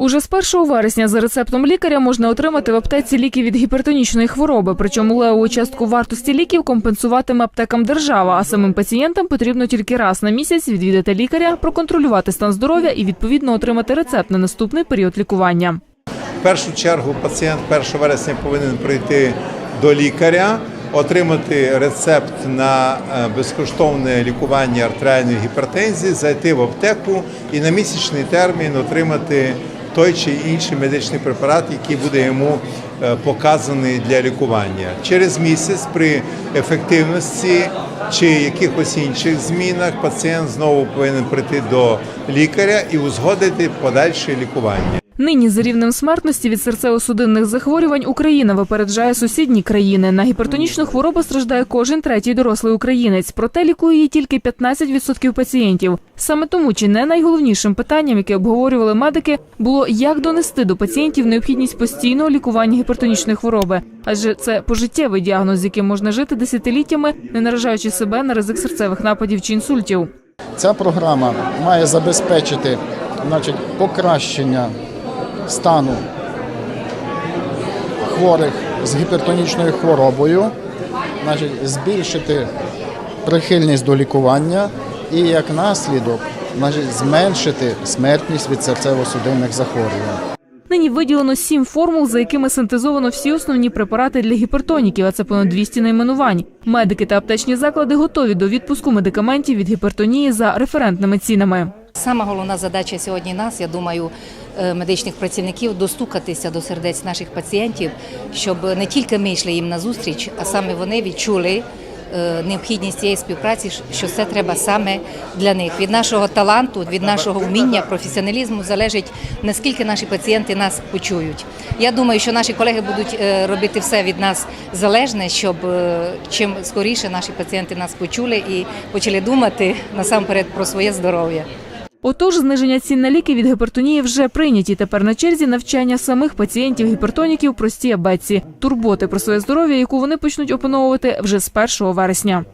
Уже з 1 вересня за рецептом лікаря можна отримати в аптеці ліки від гіпертонічної хвороби. Причому левову частку вартості ліків компенсуватиме аптекам держава, а самим пацієнтам потрібно тільки раз на місяць відвідати лікаря, проконтролювати стан здоров'я і відповідно отримати рецепт на наступний період лікування. В першу чергу пацієнт 1 вересня повинен прийти до лікаря, отримати рецепт на е, безкоштовне лікування артеріальної гіпертензії, зайти в аптеку і на місячний термін отримати той чи інший медичний препарат, який буде йому е, показаний для лікування. Через місяць при ефективності чи якихось інших змінах пацієнт знову повинен прийти до лікаря і узгодити подальше лікування. Нині за рівнем смертності від серцево-судинних захворювань Україна випереджає сусідні країни. На гіпертонічну хворобу страждає кожен третій дорослий українець, проте лікує її тільки 15% пацієнтів. Саме тому чи не найголовнішим питанням, яке обговорювали медики, було як донести до пацієнтів необхідність постійного лікування гіпертонічної хвороби, адже це пожиттєвий діагноз, яким можна жити десятиліттями, не наражаючи себе на ризик серцевих нападів чи інсультів. Ця програма має забезпечити значить, покращення стану хворих з гіпертонічною хворобою, значить, збільшити прихильність до лікування і як наслідок значить, зменшити смертність від серцево-судинних захворювань. Нині виділено сім формул, за якими синтезовано всі основні препарати для гіпертоніків, а це понад 200 найменувань. Медики та аптечні заклади готові до відпуску медикаментів від гіпертонії за референтними цінами. Сама головна задача сьогодні нас, я думаю, е, медичних працівників достукатися до сердець наших пацієнтів, щоб не тільки ми йшли їм на зустріч, а саме вони відчули е, необхідність цієї співпраці, що це треба саме для них. Від нашого таланту, від нашого вміння, професіоналізму залежить наскільки наші пацієнти нас почують. Я думаю, що наші колеги будуть е, робити все від нас залежне, щоб чим скоріше наші пацієнти нас почули і почали думати насамперед про своє здоров'я. Отож, зниження цін на ліки від гіпертонії вже прийняті. Тепер на черзі навчання самих пацієнтів гіпертоніків простій абетці, турботи про своє здоров'я, яку вони почнуть опановувати вже з 1 вересня.